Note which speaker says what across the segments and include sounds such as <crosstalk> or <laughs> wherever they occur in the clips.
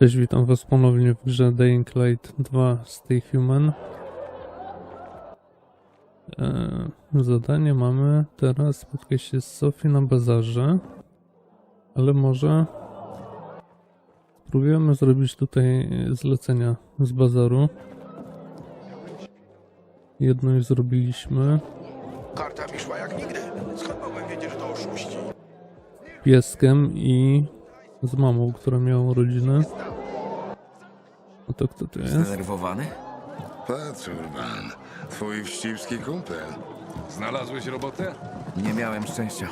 Speaker 1: Cześć, witam was ponownie w grze Dying Light 2 Stay Human. E, zadanie mamy teraz spotkać się z Sophie na bazarze, ale może spróbujemy zrobić tutaj zlecenia z bazaru. Jedno już zrobiliśmy.
Speaker 2: Karta mi szła jak nigdy. Skąd mogłem wiedzieć, że to oszuści?
Speaker 1: Pieskiem i z mamą, która miała urodziny. A to kto to jest?
Speaker 3: Zdenerwowany?
Speaker 4: Patrz, Urban, twój wścibski kumpel.
Speaker 5: Znalazłeś robotę?
Speaker 3: Nie miałem szczęścia.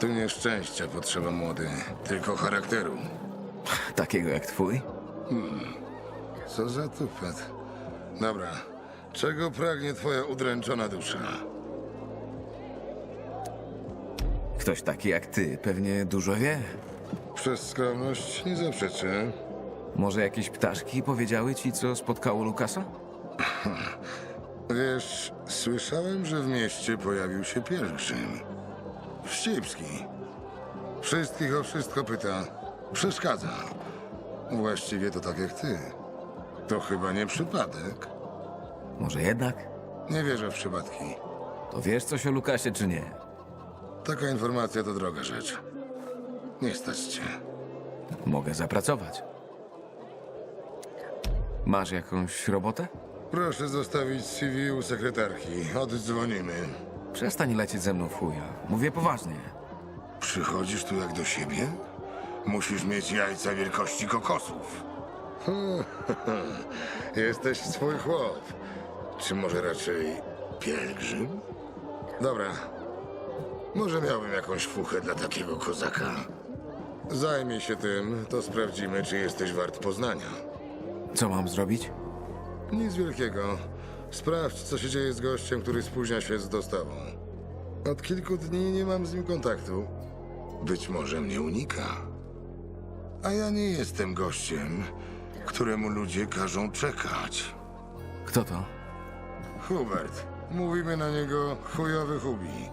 Speaker 4: Tu nie szczęścia potrzeba młody, tylko charakteru.
Speaker 3: Takiego jak twój?
Speaker 4: Co za tupet. Dobra, czego pragnie twoja udręczona dusza?
Speaker 3: Ktoś taki jak ty pewnie dużo wie.
Speaker 4: Przez skromność nie zaprzeczę.
Speaker 3: Może jakieś ptaszki powiedziały ci, co spotkało Lukasa?
Speaker 4: Wiesz, słyszałem, że w mieście pojawił się pielgrzym. Wścibski. Wszystkich o wszystko pyta. Przeszkadza. Właściwie to tak jak ty. To chyba nie przypadek.
Speaker 3: Może jednak?
Speaker 4: Nie wierzę w przypadki.
Speaker 3: To wiesz coś o Lukasie, czy nie?
Speaker 4: Taka informacja to droga rzecz. Nie stać cię.
Speaker 3: Mogę zapracować. Masz jakąś robotę?
Speaker 4: Proszę zostawić CV u sekretarki. Oddzwonimy.
Speaker 3: Przestań lecieć ze mną w chuja. Mówię poważnie.
Speaker 4: Przychodzisz tu jak do siebie? Musisz mieć jajca wielkości kokosów. <laughs> Jesteś swój chłop. Czy może raczej pielgrzym? Dobra. Może miałbym jakąś fuchę dla takiego kozaka. Zajmij się tym, to sprawdzimy, czy jesteś wart poznania.
Speaker 3: Co mam zrobić?
Speaker 4: Nic wielkiego. Sprawdź, co się dzieje z gościem, który spóźnia się z dostawą. Od kilku dni nie mam z nim kontaktu. Być może mnie unika. A ja nie jestem gościem, któremu ludzie każą czekać.
Speaker 3: Kto to?
Speaker 4: Hubert. Mówimy na niego chujowy Hubi.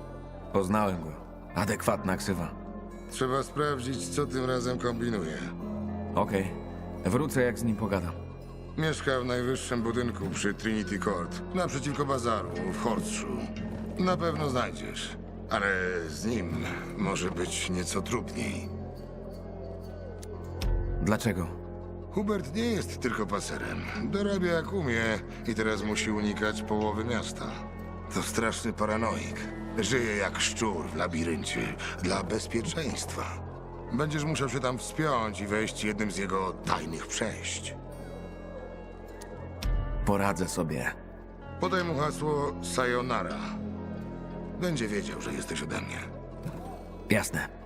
Speaker 3: Poznałem go. Adekwatna ksywa.
Speaker 4: Trzeba sprawdzić, co tym razem kombinuje.
Speaker 3: Okej. Wrócę, jak z nim pogadam.
Speaker 4: Mieszka w najwyższym budynku przy Trinity Court, naprzeciwko bazaru w Horseshoe. Na pewno znajdziesz, ale z nim może być nieco trudniej.
Speaker 3: Dlaczego?
Speaker 4: Hubert nie jest tylko paserem. Dorabia jak umie i teraz musi unikać połowy miasta. To straszny paranoik. Żyje jak szczur w labiryncie dla bezpieczeństwa. Będziesz musiał się tam wspiąć i wejść jednym z jego tajnych przejść.
Speaker 3: Poradzę sobie.
Speaker 4: Podaj mu hasło Sayonara. Będzie wiedział, że jesteś ode mnie.
Speaker 3: Jasne.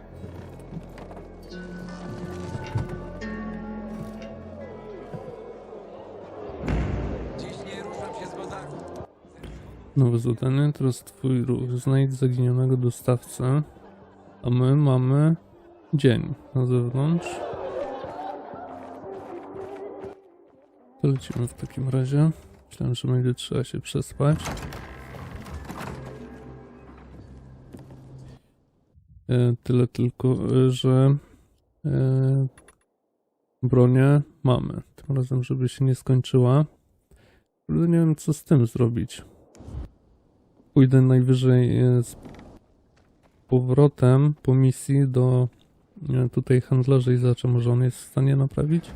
Speaker 1: Nowe zadanie, teraz twój ruch. Znajdź zaginionego dostawcę. A my mamy dzień na zewnątrz. To lecimy w takim razie. Myślałem, że będzie trzeba się przespać. E, tyle tylko, e, że e, bronię mamy. Tym razem, żeby się nie skończyła. Nie wiem, co z tym zrobić. Pójdę najwyżej e, z powrotem po misji do e, tutaj handlarza i zobaczę, może on jest w stanie naprawić.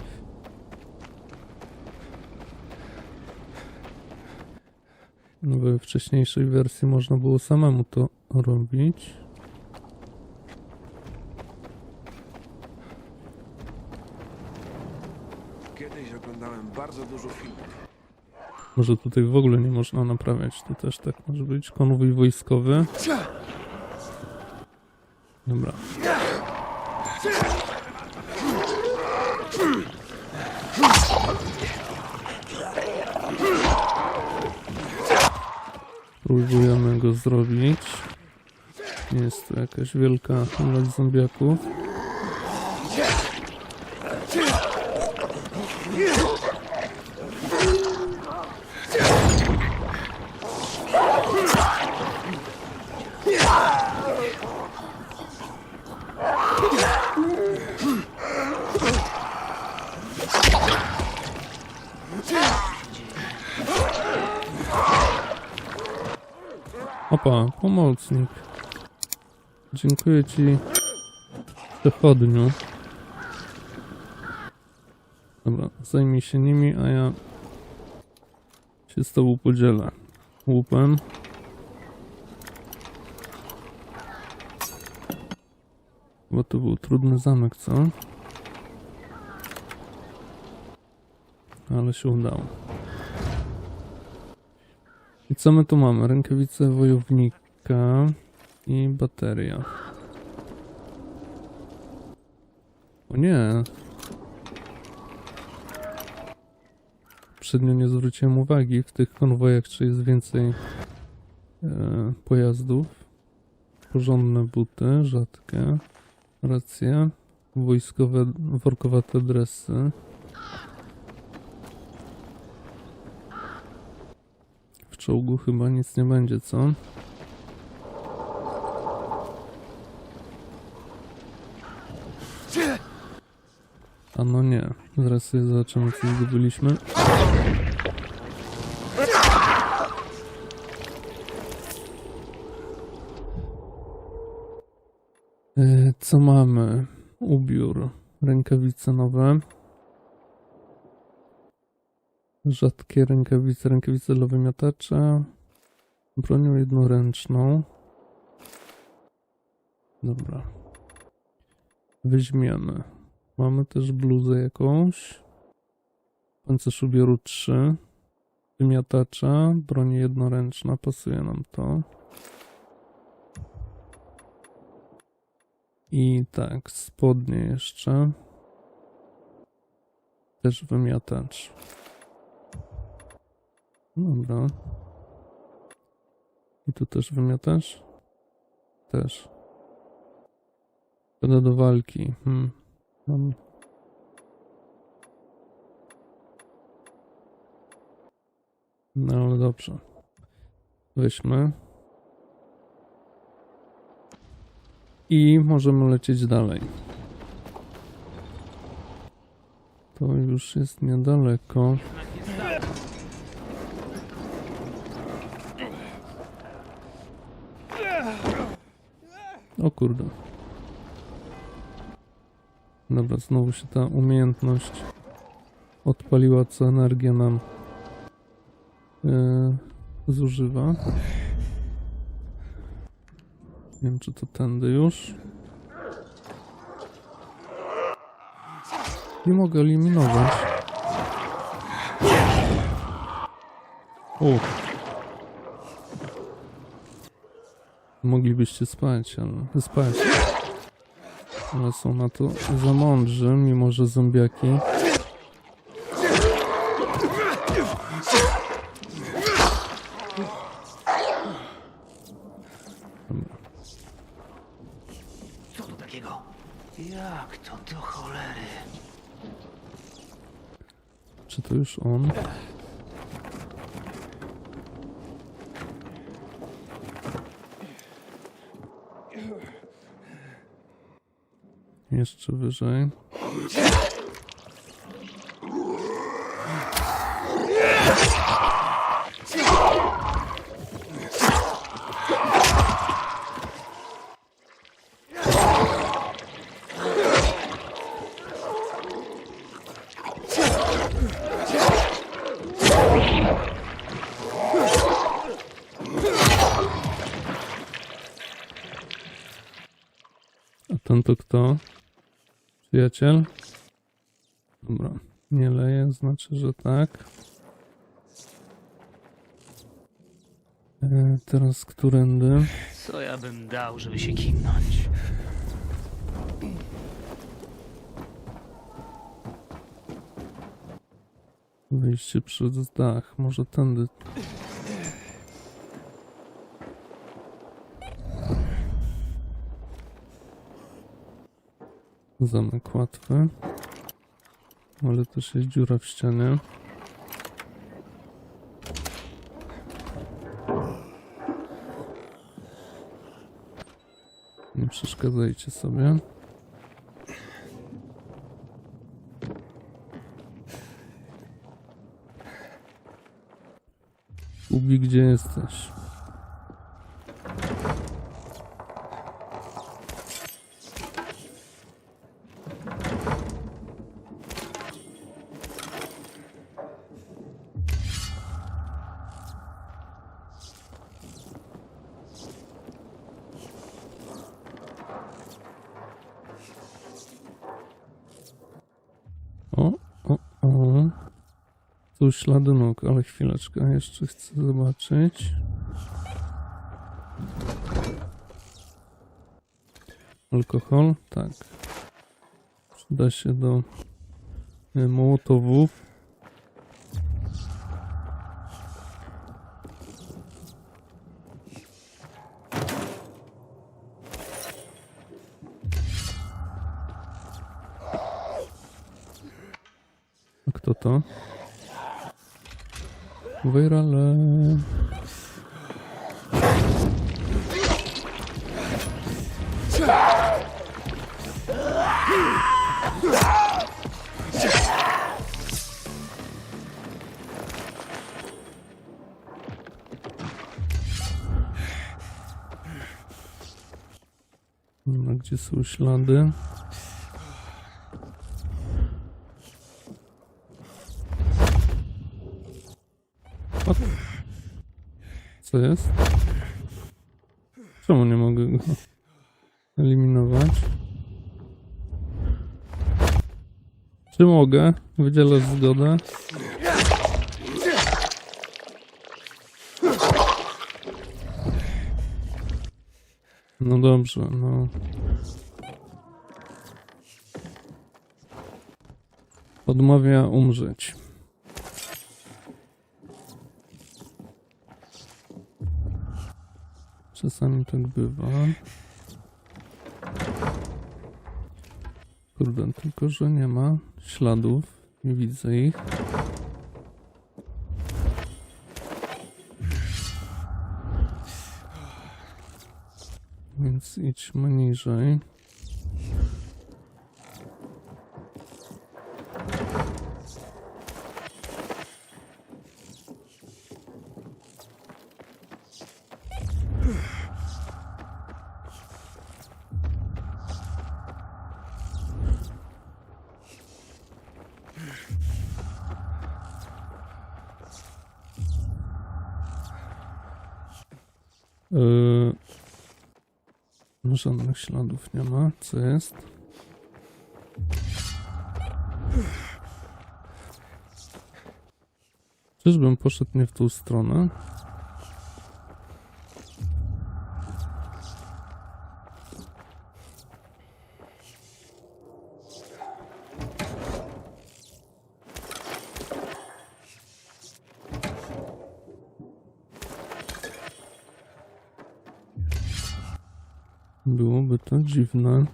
Speaker 1: No, We wcześniejszej wersji można było samemu to robić.
Speaker 5: Kiedyś oglądałem bardzo dużo filmów.
Speaker 1: Może tutaj w ogóle nie można naprawiać. To też tak może być. Konwój wojskowy. Dobra. Próbujemy go zrobić. Nie jest to jakaś wielka ilość zombiaków. Opa, pomocnik. Dziękuję ci, przechodniu. Dobra, zajmij się nimi, a ja się z tobą podzielę. Łupem. Bo to był trudny zamek, co? Ale się udało. I co my tu mamy? Rękawice wojownika i bateria. O nie. Przednio nie zwróciłem uwagi w tych konwojach, czy jest więcej e, pojazdów. Porządne buty, rzadkie. Racje. Wojskowe, workowate dresy. Czołgu chyba nic nie będzie, co? A no nie. Zaraz sobie zobaczymy, co zdobyliśmy. E, Co mamy? Ubiór. Rękawice nowe. Rzadkie rękawice, rękawice dla wymiatacza. Bronią jednoręczną. Dobra. Weźmiemy. Mamy też bluzę jakąś. Pancerz ubioru 3. Wymiatacza. Broń jednoręczna. Pasuje nam to. I tak, spodnie jeszcze. Też wymiatacz. Dobra. I tu też wymiatasz? Też. Szkoda do walki. Hmm. Mam... No ale dobrze. Weźmy. I możemy lecieć dalej. To już jest niedaleko. O kurde. Dobra, znowu się ta umiejętność odpaliła, co energię nam yy, zużywa. Nie wiem, czy to tędy już. Nie mogę eliminować. O. Moglibyście spać, ale spać. Ale są na to za mądrzy, mimo że zombiaki. Dobra.
Speaker 6: Co tu takiego? Jak to do cholery?
Speaker 1: Czy to już on? Jeszcze wyżej. A ten to kto? Przyjaciel? Dobra. Nie leje, znaczy, że tak. E, teraz którędy?
Speaker 6: Co ja bym dał, żeby się kimnąć?
Speaker 1: Wyjście przez dach. Może tędy. Zamek łatwy. Ale też jest dziura w ścianie. Nie przeszkadzajcie sobie. Ubi, gdzie jesteś? Tu ślady nóg, ale chwileczkę, jeszcze chcę zobaczyć. Alkohol? Tak. Przyda się do e, mołotowów. Wyrale. No, gdzie są ślady? Co jest? Czemu nie mogę go eliminować? Czy mogę? Wydzielasz zgodę? No dobrze, no. Odmawia umrzeć. Czasami tak bywa. Kurde, tylko że nie ma śladów. Nie widzę ich. Więc idźmy niżej. Żadnych śladów nie ma. Co jest? Czyżbym poszedł nie w tą stronę? Byłoby to dziwne.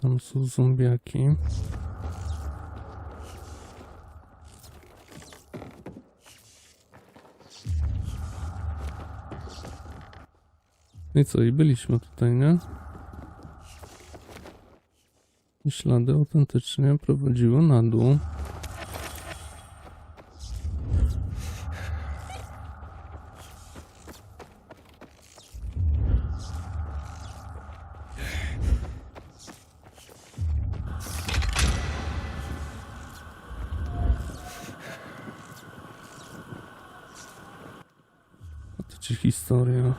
Speaker 1: Tam są zombiaki. No i co, i byliśmy tutaj, nie? I ślady autentycznie prowadziły na dół. A to ci historia.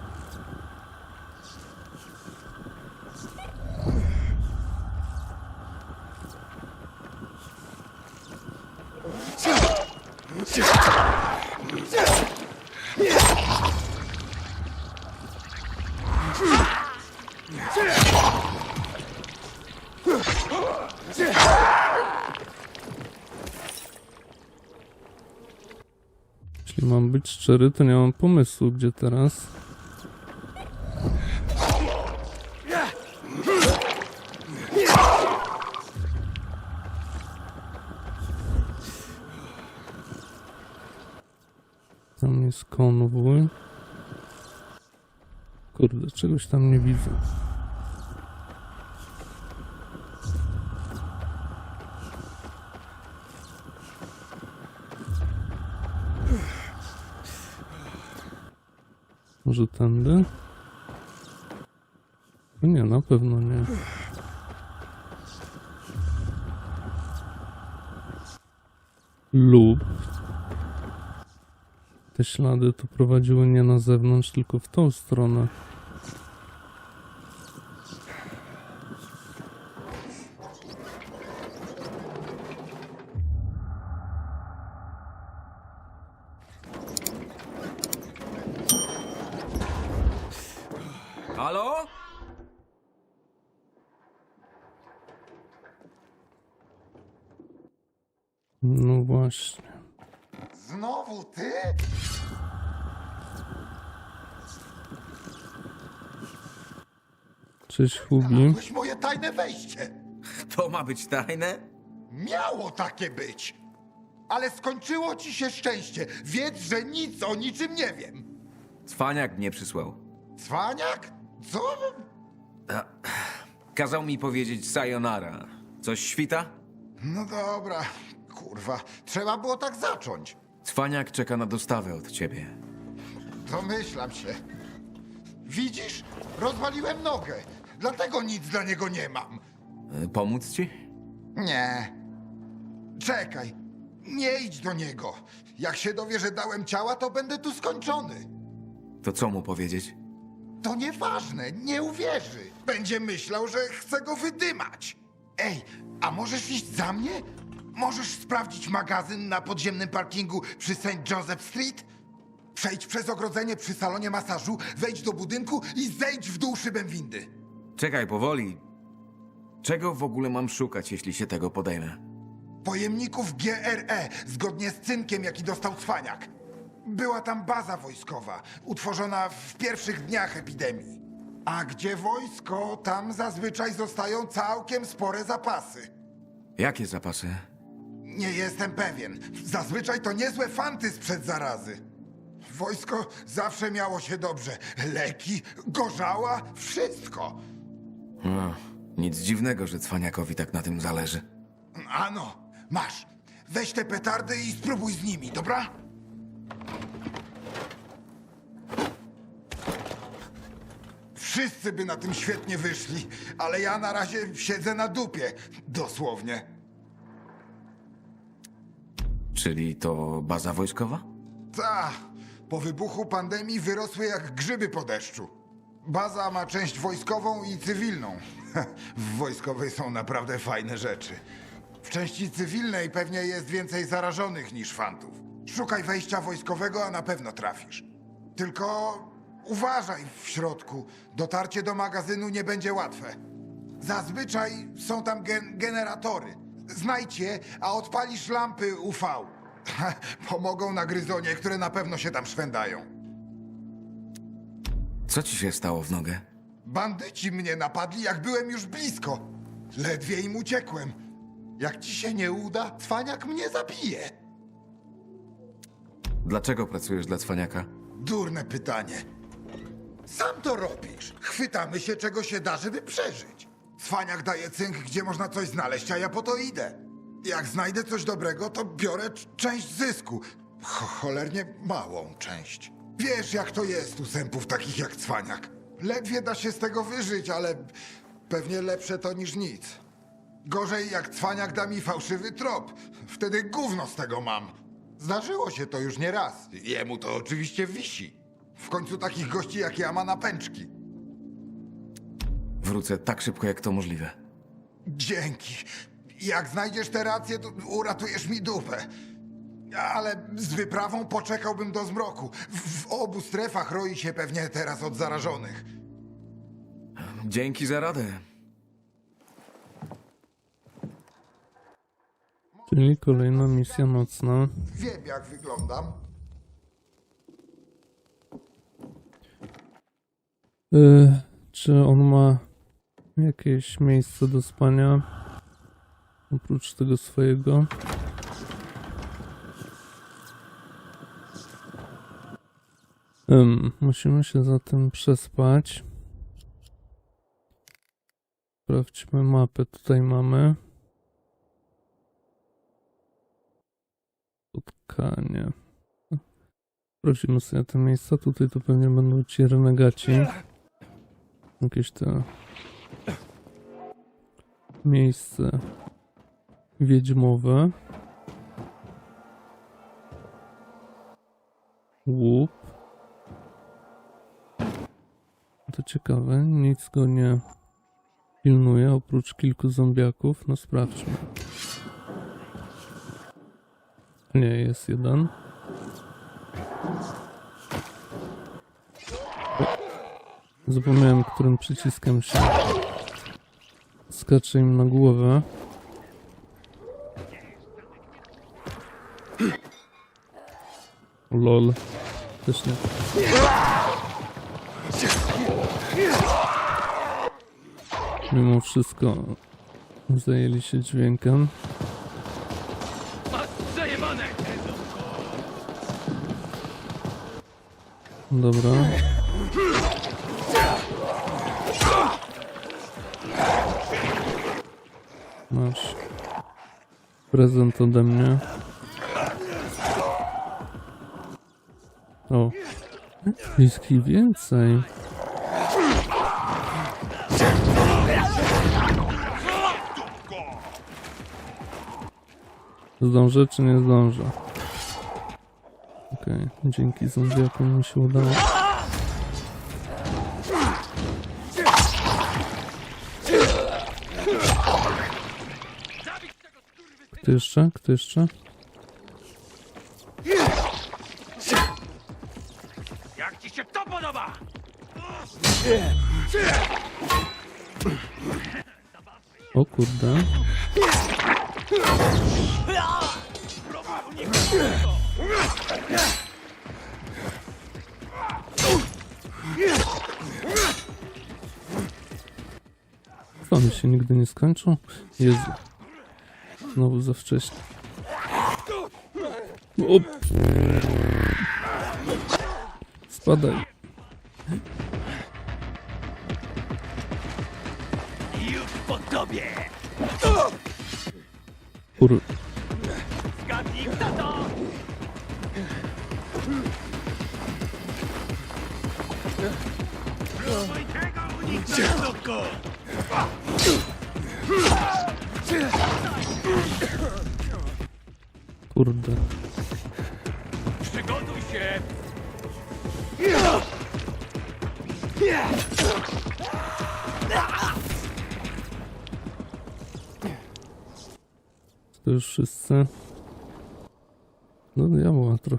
Speaker 1: Jeśli mam być szczery, to nie mam pomysłu, gdzie teraz. Tam jest konwój. Kurde, czegoś tam nie widzę. Może tędy? No Nie, na pewno nie. Lub te ślady to prowadziły nie na zewnątrz, tylko w tą stronę.
Speaker 3: Halo?
Speaker 1: No właśnie.
Speaker 7: Znowu ty?
Speaker 1: Hubi.
Speaker 7: Znalazłeś moje tajne wejście.
Speaker 3: To ma być tajne?
Speaker 7: Miało takie być. Ale skończyło ci się szczęście. Wiedz, że nic o niczym nie wiem.
Speaker 3: Cwaniak mnie przysłał.
Speaker 7: Cwaniak? Co?
Speaker 3: Kazał mi powiedzieć sayonara. Coś świta?
Speaker 7: No dobra, kurwa. Trzeba było tak zacząć.
Speaker 3: Cwaniak czeka na dostawę od ciebie.
Speaker 7: Domyślam się. Widzisz? Rozwaliłem nogę. Dlatego nic dla niego nie mam.
Speaker 3: Y, Pomóc ci?
Speaker 7: Nie. Czekaj. Nie idź do niego. Jak się dowie, że dałem ciała, to będę tu skończony.
Speaker 3: To co mu powiedzieć?
Speaker 7: To nieważne, nie uwierzy. Będzie myślał, że chcę go wydymać. Ej, a możesz iść za mnie? Możesz sprawdzić magazyn na podziemnym parkingu przy St. Joseph Street? Przejdź przez ogrodzenie przy salonie masażu, wejdź do budynku i zejdź w dół szybem windy.
Speaker 3: Czekaj, powoli. Czego w ogóle mam szukać, jeśli się tego podejmę?
Speaker 7: Pojemników GRE, zgodnie z cynkiem, jaki dostał cwaniak. Była tam baza wojskowa, utworzona w pierwszych dniach epidemii. A gdzie wojsko, tam zazwyczaj zostają całkiem spore zapasy.
Speaker 3: Jakie zapasy?
Speaker 7: Nie jestem pewien. Zazwyczaj to niezłe fanty sprzed zarazy. Wojsko zawsze miało się dobrze. Leki, gorzała, wszystko.
Speaker 3: No, nic dziwnego, że cwaniakowi tak na tym zależy.
Speaker 7: Ano, masz. Weź te petardy i spróbuj z nimi, dobra? Wszyscy by na tym świetnie wyszli, ale ja na razie siedzę na dupie, dosłownie.
Speaker 3: Czyli to baza wojskowa?
Speaker 7: Ta, po wybuchu pandemii wyrosły jak grzyby po deszczu. Baza ma część wojskową i cywilną. <laughs> W wojskowej są naprawdę fajne rzeczy. W części cywilnej pewnie jest więcej zarażonych niż fantów. Szukaj wejścia wojskowego, a na pewno trafisz. Tylko uważaj w środku. Dotarcie do magazynu nie będzie łatwe. Zazwyczaj są tam gen generatory. Znajdź je, a odpalisz lampy UV. <laughs> Pomogą na gryzonie, które na pewno się tam szwędają.
Speaker 3: Co ci się stało w nogę?
Speaker 7: Bandyci mnie napadli, jak byłem już blisko. Ledwie im uciekłem. Jak ci się nie uda, cwaniak mnie zabije.
Speaker 3: Dlaczego pracujesz dla cwaniaka?
Speaker 7: Durne pytanie. Sam to robisz. Chwytamy się, czego się da, żeby przeżyć. Cwaniak daje cynk, gdzie można coś znaleźć, a ja po to idę. Jak znajdę coś dobrego, to biorę część zysku. Cho cholernie małą część. Wiesz, jak to jest u sępów takich jak Cwaniak. Ledwie da się z tego wyżyć, ale pewnie lepsze to niż nic. Gorzej jak Cwaniak da mi fałszywy trop. Wtedy gówno z tego mam. Zdarzyło się to już nie raz. Jemu to oczywiście wisi. W końcu takich gości jak ja ma na pęczki.
Speaker 3: Wrócę tak szybko, jak to możliwe.
Speaker 7: Dzięki. Jak znajdziesz tę rację, to uratujesz mi dupę. Ale z wyprawą poczekałbym do zmroku. W, w obu strefach roi się pewnie teraz od zarażonych.
Speaker 3: Dzięki za radę.
Speaker 1: Czyli kolejna misja nocna.
Speaker 7: Wiem, jak wyglądam.
Speaker 1: Y, czy on ma jakieś miejsce do spania? Oprócz tego swojego. Musimy się zatem przespać. Sprawdźmy mapę. Tutaj mamy. Spotkanie. Sprawdzimy sobie te miejsca. Tutaj to pewnie będą ci renegaci. Jakieś te miejsce wiedźmowe. Łup. To ciekawe, nic go nie pilnuje oprócz kilku zombiaków. No sprawdźmy. Nie, jest jeden. Zapomniałem, którym przyciskiem się skacze im na głowę. Lol. Też nie. Mimo wszystko zajęli się dźwiękiem. Dobra. Masz prezent ode mnie. O, jest więcej. Zdążę czy nie zdążę? Okej, dzięki zombiakom mi się udało. Kto jeszcze? Kto jeszcze? Kurde. Co, oni się nigdy nie skończą? Jezu. Znowu za wcześnie. O! Spadaj.
Speaker 6: sobie!
Speaker 1: Kur...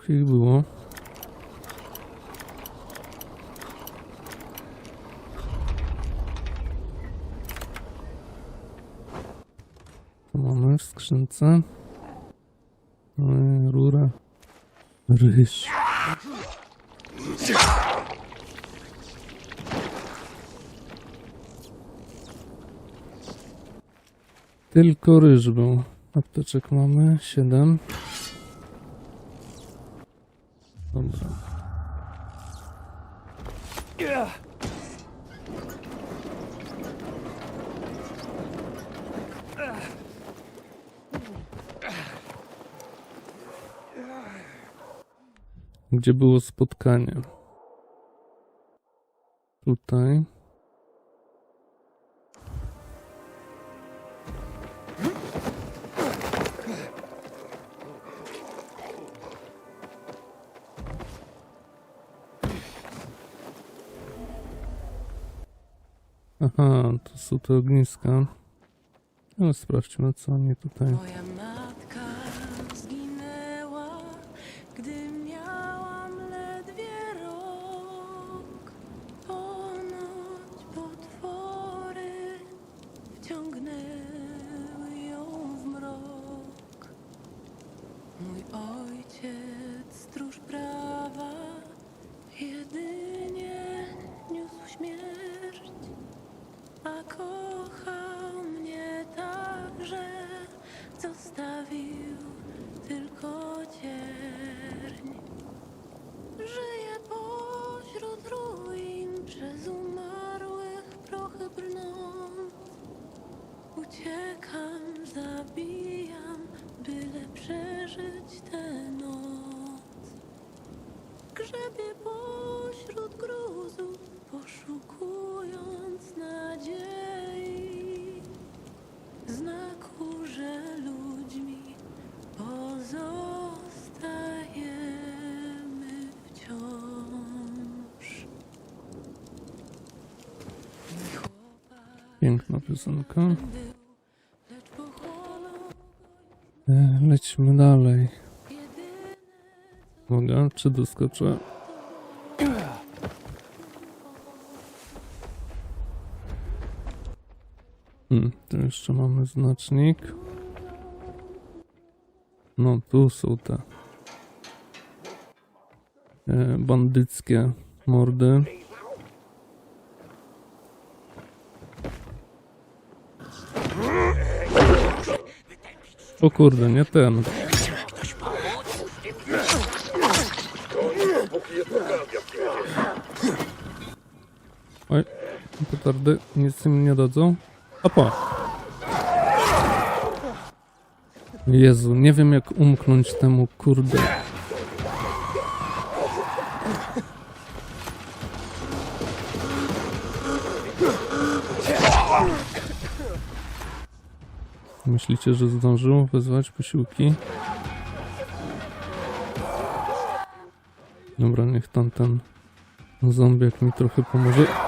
Speaker 1: diabła, trochę ich było. Mamy w skrzynce? Oj, rura. Ryż. Tylko ryż był. Apteczek mamy 7. Gdzie było spotkanie? Tutaj. Aha, to są te ogniska. No, sprawdźmy, co oni tutaj.
Speaker 8: Grzebię pośród gruzów, poszukując nadziei, znaku, że ludźmi pozostajemy wciąż.
Speaker 1: Piękna piosenka. E, Lećmy dalej. Uwaga, czy doskoczę? Hmm, tu jeszcze mamy znacznik. No, tu są te e, bandyckie mordy. O kurde, nie ten. Petardy nic im nie dadzą. A po. Jezu, nie wiem jak umknąć temu, kurde. Myślicie, że zdążył wezwać posiłki? Dobra, niech tamten zombiak mi trochę pomoże.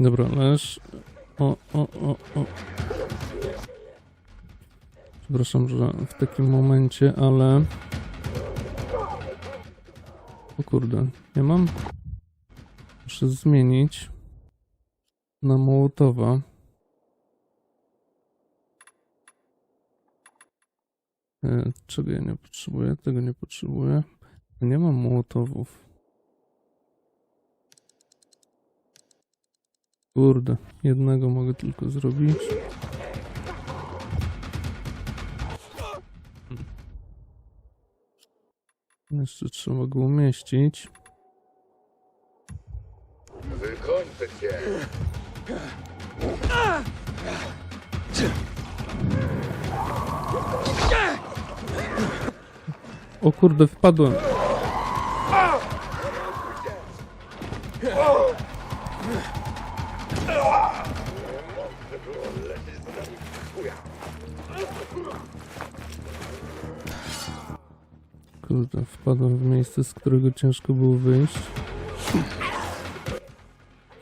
Speaker 1: Dobra, leż. O, o, o, o. Przepraszam, że w takim momencie, ale... O kurde, nie mam? Muszę zmienić na Mołotowa. E, Czego ja nie potrzebuję? Tego nie potrzebuję. Nie mam Mołotowów. Kurde, jednego mogę tylko zrobić. Jeszcze trzeba go umieścić.
Speaker 4: Wykończę cię.
Speaker 1: O kurde, wpadłem. Wpadłem w miejsce, z którego ciężko było wyjść.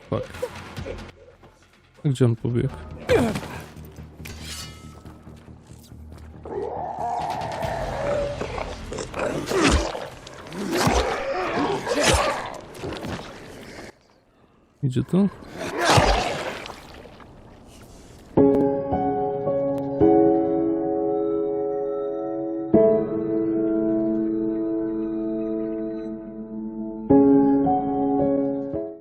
Speaker 1: Fuck. Gdzie on pobiegł? Idzie tu?